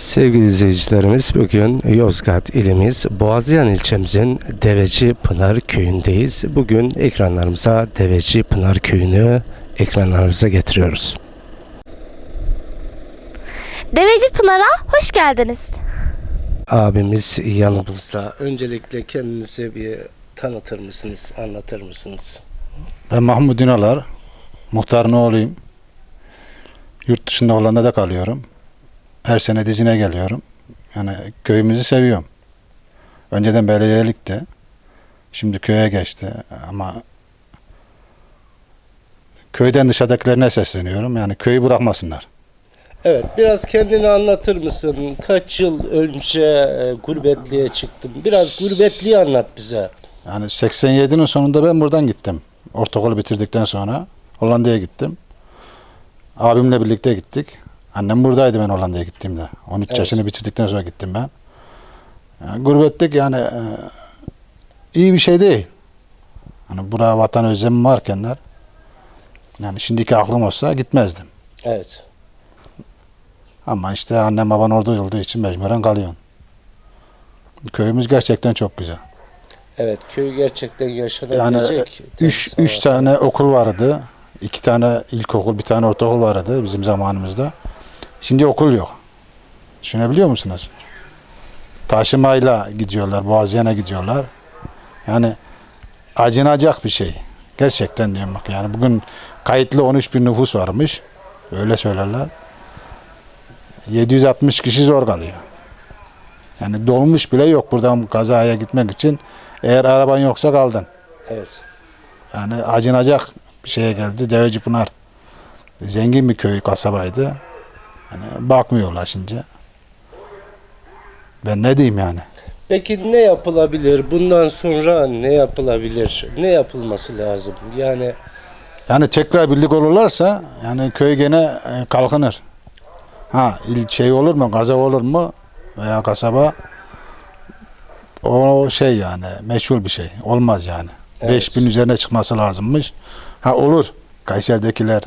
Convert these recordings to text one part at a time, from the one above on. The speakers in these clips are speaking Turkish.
Sevgili izleyicilerimiz bugün Yozgat ilimiz Boğazyan ilçemizin Deveci Pınar köyündeyiz. Bugün ekranlarımıza Deveci Pınar köyünü ekranlarımıza getiriyoruz. Deveci Pınar'a hoş geldiniz. Abimiz yanımızda. Öncelikle kendinizi bir tanıtır mısınız, anlatır mısınız? Ben Mahmut Ünalar. Muhtarın oğluyum. Yurt dışında Hollanda'da kalıyorum. Her sene dizine geliyorum. Yani köyümüzü seviyorum. Önceden belediyelikti. Şimdi köye geçti ama köyden dışarıdakilerine sesleniyorum. Yani köyü bırakmasınlar. Evet, biraz kendini anlatır mısın? Kaç yıl önce e, gurbetliğe çıktın? Biraz gurbetliği anlat bize. Yani 87'nin sonunda ben buradan gittim. Ortaokulu bitirdikten sonra Hollanda'ya gittim. Abimle birlikte gittik. Annem buradaydı ben Hollanda'ya gittiğimde. 13 Evet. yaşını bitirdikten sonra gittim ben. Yani gurbetlik yani e, iyi bir şey değil. Hani buraya vatan özlemi varkenler yani şimdiki aklım olsa gitmezdim. Evet. Ama işte annem baban orada olduğu için mecburen kalıyorsun. Köyümüz gerçekten çok güzel. Evet, köy gerçekten Yani yaşanabilecek. üç, Tabii, üç ol. tane okul vardı. iki tane ilkokul, bir tane ortaokul vardı bizim zamanımızda. Şimdi okul yok. Düşünebiliyor musunuz? Taşımayla gidiyorlar, Boğaziyan'a gidiyorlar. Yani acınacak bir şey. Gerçekten diyorum bak yani bugün kayıtlı 13 bin nüfus varmış. Öyle söylerler. 760 kişi zor kalıyor. Yani dolmuş bile yok buradan kazaya gitmek için. Eğer araban yoksa kaldın. Evet. Yani acınacak bir şeye geldi. Deveci Pınar zengin bir köy, kasabaydı. Yani bakmıyorlar şimdi. Ben ne diyeyim yani? Peki ne yapılabilir? Bundan sonra ne yapılabilir? Ne yapılması lazım? Yani Yani tekrar birlik olurlarsa yani köy gene e, kalkınır. Ha il şey olur mu, gaza olur mu veya kasaba o şey yani meçhul bir şey. Olmaz yani. Evet. 5000 üzerine çıkması lazımmış. Ha olur. Kayseri'dekiler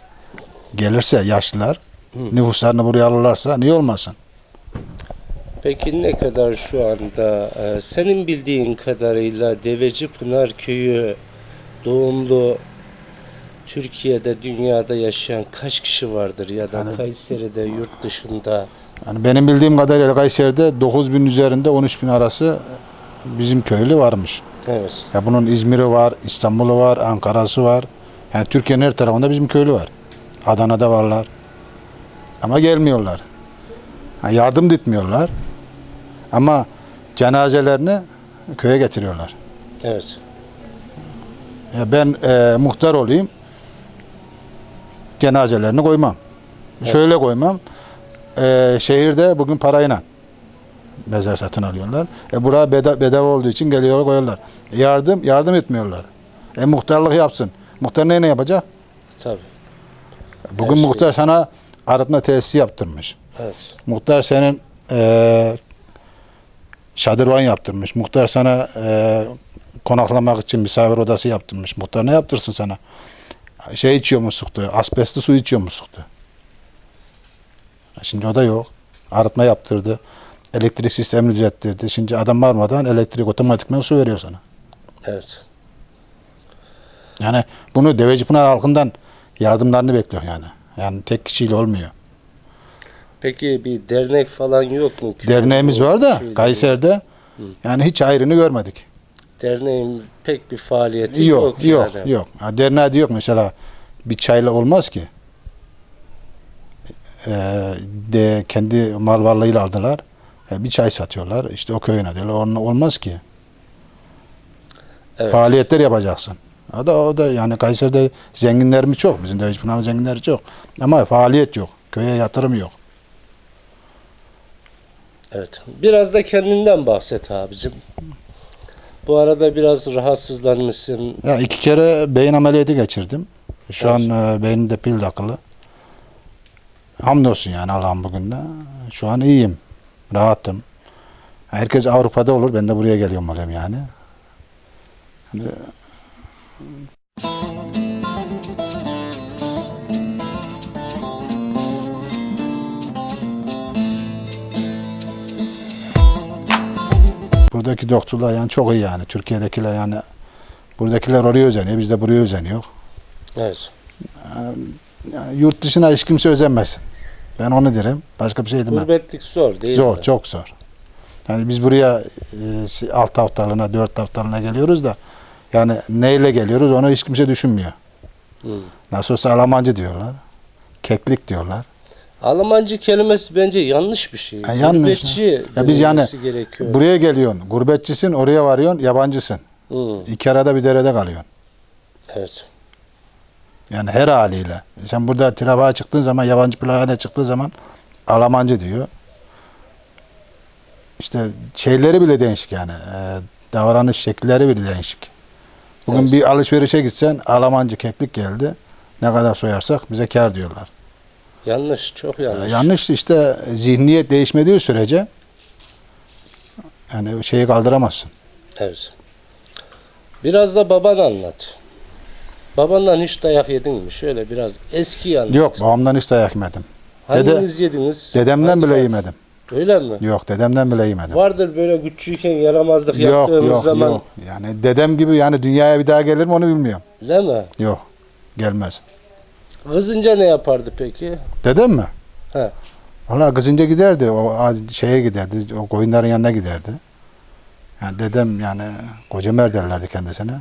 gelirse yaşlılar. Nüfuslarını buraya alırlarsa niye olmasın? peki ne kadar şu anda e, senin bildiğin kadarıyla Deveci Pınar köyü doğumlu Türkiye'de, dünyada yaşayan kaç kişi vardır ya da Yani- Kayseri'de, yurt dışında? Yani benim bildiğim kadarıyla Kayseri'de 9000 üzerinde 13000 arası bizim köylü varmış. Evet. Ya bunun İzmir'i var, İstanbul'u var, Ankara'sı var. Yani Türkiye'nin her tarafında bizim köylü var. Adana'da varlar. Ama gelmiyorlar. Ha, yardım da etmiyorlar. Ama cenazelerini köye getiriyorlar. Evet. Ya ben e, muhtar olayım. Cenazelerini koymam. Şöyle koymam. E, şehirde bugün parayla mezar satın alıyorlar. E buraya beda, bedava olduğu için geliyorlar koyuyorlar. E, yardım yardım etmiyorlar. E muhtarlık yapsın. Muhtar ne ne yapacak? Tabii. Bugün Her şey- muhtar sana arıtma tesisi yaptırmış. Evet. Muhtar senin e, şadırvan yaptırmış. Muhtar sana e, konaklamak için misafir odası yaptırmış. Muhtar ne yaptırsın sana? Şey içiyor musluktu, asbestli su içiyor musluktu. Şimdi o da yok. Arıtma yaptırdı. Elektrik sistemini düzelttirdi. Şimdi adam varmadan elektrik otomatikman su veriyor sana. Evet. Yani bunu Devecipınar halkından yardımlarını bekliyor yani. Yani tek kişiyle olmuyor. Peki bir dernek falan yok mu? Derneğimiz var da Köyde- Kayseri'de yani hiç ayrını görmedik. Derneğin pek bir faaliyeti Yok, yok. yok, yani. yok. Ha, derneğde yok mesela bir çayla olmaz ki. Ee, de kendi mal varlığıyla aldılar. E, bir çay satıyorlar. İşte o köyüne diyorlar. Onun olmaz ki. Evet. Faaliyetler yapacaksın. O da o da yani Kayseri'de zenginlerimiz çok. Bizim de Pınar'ın zenginleri çok. Ama faaliyet yok. Köye yatırım yok. Evet. Biraz da kendinden bahset abicim. Bu arada biraz rahatsızlanmışsın. Ya iki kere beyin ameliyatı geçirdim. Şu Evet. an e, beynimde pil takılı. Hamdolsun yani Allah'ım bugün de. Şu an iyiyim. Rahatım. Herkes Avrupa'da olur. Ben de buraya geliyorum olayım yani. Hani buradaki doktorlar yani çok iyi yani. Türkiye'dekiler yani buradakiler oraya özeniyor. Biz de buraya özeniyor. Evet. Yani yurt dışına hiç kimse özenmesin. Ben onu derim. Başka bir şey demem. Gurbetlik zor değil Zor, mi? çok zor. Yani biz buraya 6 haftalığına, 4 haftalığına geliyoruz da yani neyle geliyoruz onu hiç kimse düşünmüyor. Hı. Nasıl olsa Almancı diyorlar. Keklik diyorlar. Almancı kelimesi bence yanlış bir şey. Ha, yanlış. Gurbetçi Ya biz yani gerekiyor. Buraya geliyorsun, gurbetçisin, oraya varıyorsun, yabancısın. Hı. İki arada bir derede kalıyorsun. Evet. Yani her haliyle. Sen burada trabağa çıktığın zaman, yabancı plakayla çıktığı zaman Almancı diyor. İşte şeyleri bile değişik yani. Ee, davranış şekilleri bile değişik. Bugün Evet. bir alışverişe gitsen Almancı keklik geldi. Ne kadar soyarsak bize kar diyorlar. Yanlış, çok yanlış. yanlış işte zihniyet değişmediği sürece yani şeyi kaldıramazsın. Evet. Biraz da baban anlat. Babandan hiç dayak yedin mi? Şöyle biraz eski anlat. Yok babamdan hiç dayak yemedim. Hanginiz yediniz? Dedemden Hangi bile var? yemedim. Öyle mi? Yok dedemden bile yemedim. Vardır böyle küçükken yaramazlık Yok yaptığımız yok zaman. yok. Yani dedem gibi yani dünyaya bir daha gelir mi onu bilmiyorum. Değil mi? Yok. Gelmez. Kızınca ne yapardı peki? Dedem mi? He. Valla kızınca giderdi. O şeye giderdi. O koyunların yanına giderdi. Yani dedem yani kocamer derlerdi kendisine.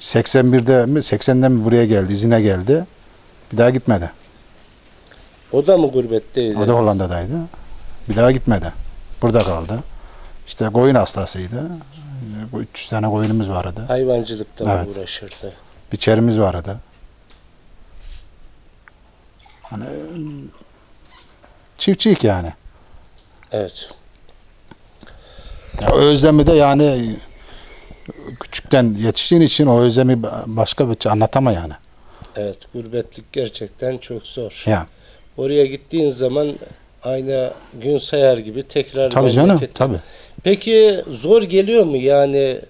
81'de mi 80'de mi buraya geldi, izine geldi. Bir daha gitmedi. O da mı gurbetteydi? O da Hollanda'daydı. Bir daha gitmedi. Burada kaldı. İşte koyun hastasıydı. Bu 300 tane koyunumuz vardı. Hayvancılıkla mı Evet. uğraşırdı? Bir çerimiz vardı. Hani çiftçilik yani. Evet. Ya özlemi de yani küçükten yetiştiğin için o özlemi başka bir şey anlatama yani. Evet. Gurbetlik gerçekten çok zor. Ya Oraya gittiğin zaman aynı gün sayar gibi tekrar tabii canım tabii. Peki zor geliyor mu yani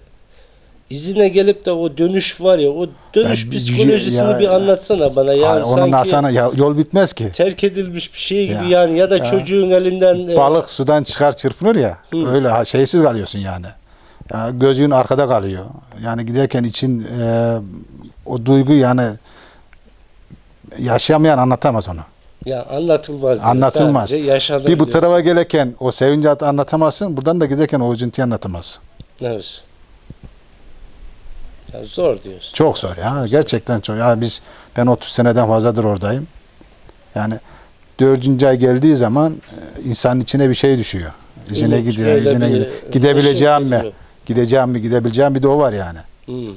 izine gelip de o dönüş var ya o dönüş Ya, psikolojisini ya- bir anlatsana bana yani onun sanki sana ya, yol bitmez ki. terk edilmiş bir şey gibi Ya. yani ya da çocuğun elinden e, Balık sudan çıkar çırpınır ya. Öyle ha- şeysiz kalıyorsun yani. Ya, gözün arkada kalıyor. Yani giderken için e, o duygu yani yaşamayan anlatamaz onu. Ya anlatılmaz. diyor. Anlatılmaz. Sadece yaşanır Bir bu diyor. tarafa gelirken o sevinci at- anlatamazsın. Buradan da giderken o üzüntüyü anlatamazsın. Evet. Ya zor diyorsun. Çok zor ya. Gerçekten çok. Ya biz ben 30 seneden fazladır oradayım. Yani dördüncü ay geldiği zaman e, insanın içine bir şey düşüyor. İzine Umut, gidiyor, böyle izine bir gidiyor. Gidebileceğim mi? Gideceğim mi, gidebileceğim bir de o var yani. Hı.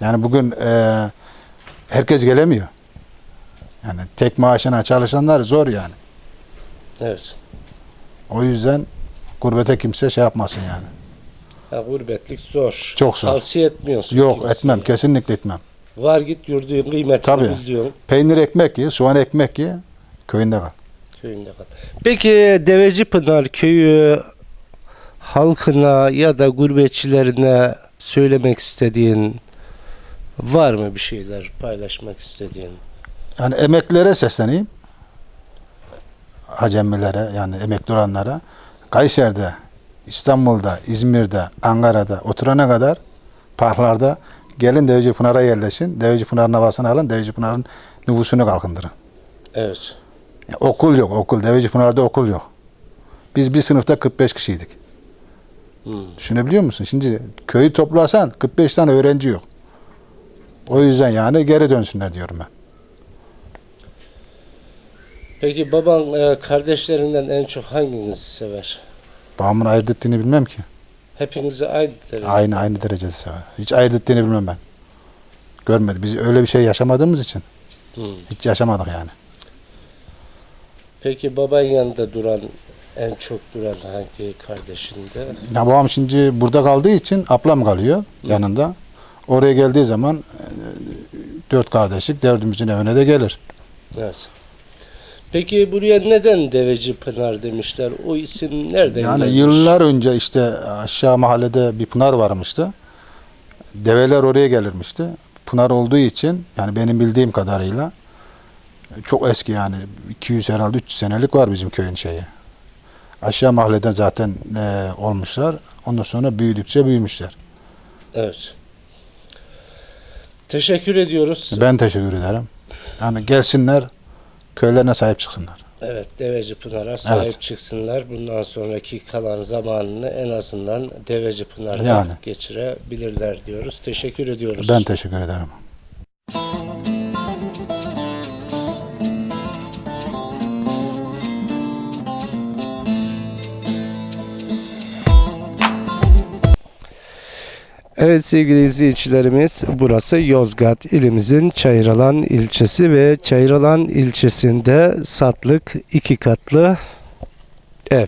Yani bugün e, herkes gelemiyor. Yani tek maaşına çalışanlar zor yani. Evet. O yüzden gurbete kimse şey yapmasın yani. Ya gurbetlik zor. Çok zor. Tavsiye etmiyorsun. Yok kimseye. etmem, kesinlikle etmem. Var git yurdun kıymetini Tabii. bil. Peynir ekmek ye, soğan ekmek ye, köyünde kal. Köyünde kal. Peki Deveci Pınar köyü halkına ya da gurbetçilerine söylemek istediğin var mı bir şeyler paylaşmak istediğin? Yani emeklilere sesleneyim. Acemilere yani emekli olanlara. Kayseri'de, İstanbul'da, İzmir'de, Ankara'da oturana kadar parklarda gelin Deveci Pınar'a yerleşin. Deveci Pınar'ın havasını alın. Deveci Pınar'ın nüfusunu kalkındırın. Evet. Ya okul yok okul. Deveci Pınar'da okul yok. Biz bir sınıfta 45 kişiydik. Hmm. Düşünebiliyor musun? Şimdi köyü toplasan 45 tane öğrenci yok. O yüzden yani geri dönsünler diyorum ben. Peki baban e, kardeşlerinden en çok hanginizi sever? Babamın ayırt ettiğini bilmem ki. Hepinizi aynı derecede. Aynı aynı derecede sever. Hiç ayırt ettiğini bilmem ben. Görmedi. Biz öyle bir şey yaşamadığımız için Hmm. hiç yaşamadık yani. Peki baban yanında duran en çok duran hangi kardeşinde? Ya babam şimdi burada kaldığı için ablam kalıyor yanında. Oraya geldiği zaman e, dört kardeşlik dördümüzün evine de gelir. Evet. Peki buraya neden Deveci Pınar demişler? O isim nereden Yani gelmiş? yıllar önce işte aşağı mahallede bir pınar varmıştı. Develer oraya gelirmişti. Pınar olduğu için yani benim bildiğim kadarıyla çok eski yani 200 herhalde 300 senelik var bizim köyün şeyi. Aşağı mahalleden zaten e, olmuşlar. Ondan sonra büyüdükçe büyümüşler. Evet. Teşekkür ediyoruz. Ben teşekkür ederim. Yani gelsinler, köylerine sahip çıksınlar. Evet, Deveci Pınar'a sahip Evet. çıksınlar. Bundan sonraki kalan zamanını en azından Deveci Pınar'da Yani. geçirebilirler diyoruz. Teşekkür ediyoruz. Ben teşekkür ederim. Evet sevgili izleyicilerimiz burası Yozgat ilimizin Çayralan ilçesi ve Çayralan ilçesinde satlık iki katlı ev.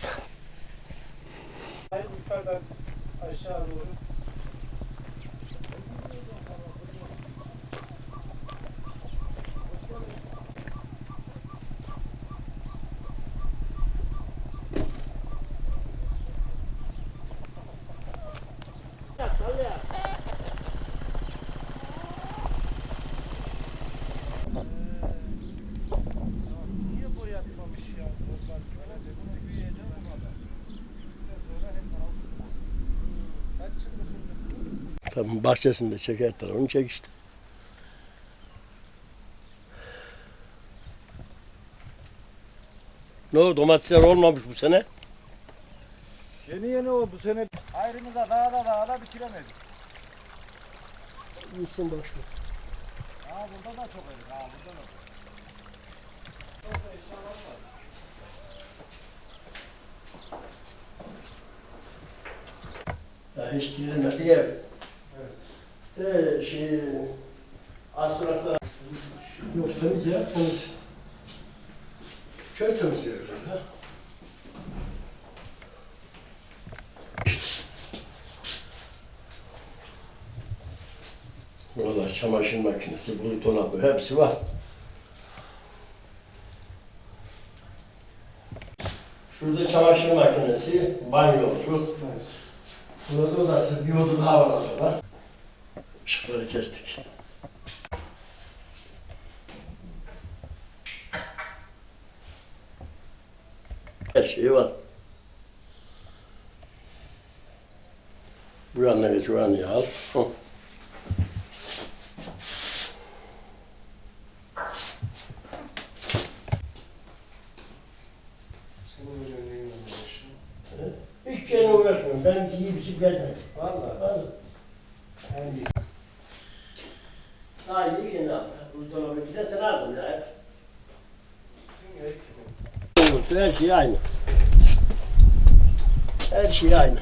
Tabii bahçesinde çeker tarafını çek işte. Ne o domatesler olmamış bu sene? Yeni yeni o bu sene ayrımıza dağda dağda bitiremedik. İyisin ver. Ha burada da çok erik. Ha burada da. Ya hiç dinlemedi ev. Evet. De şey az sonra sonra yok temiz ya temiz. Köy temizliyorlar ha. Burada çamaşır makinesi, buzdolabı hepsi var. Şurada çamaşır makinesi, banyosu. Burada odası, bir oda daha var orada. Işıkları kestik. Her şey var. Bu yanına geç, bu yanına al. Hı. Hiç şeyle uğraşmıyorum. Ben yiyip içip gezmedim. Vallahi. Vallahi. Daha iyi yine buzdolabı bir de sen aldın ya. Her şey aynı. Her şey aynı.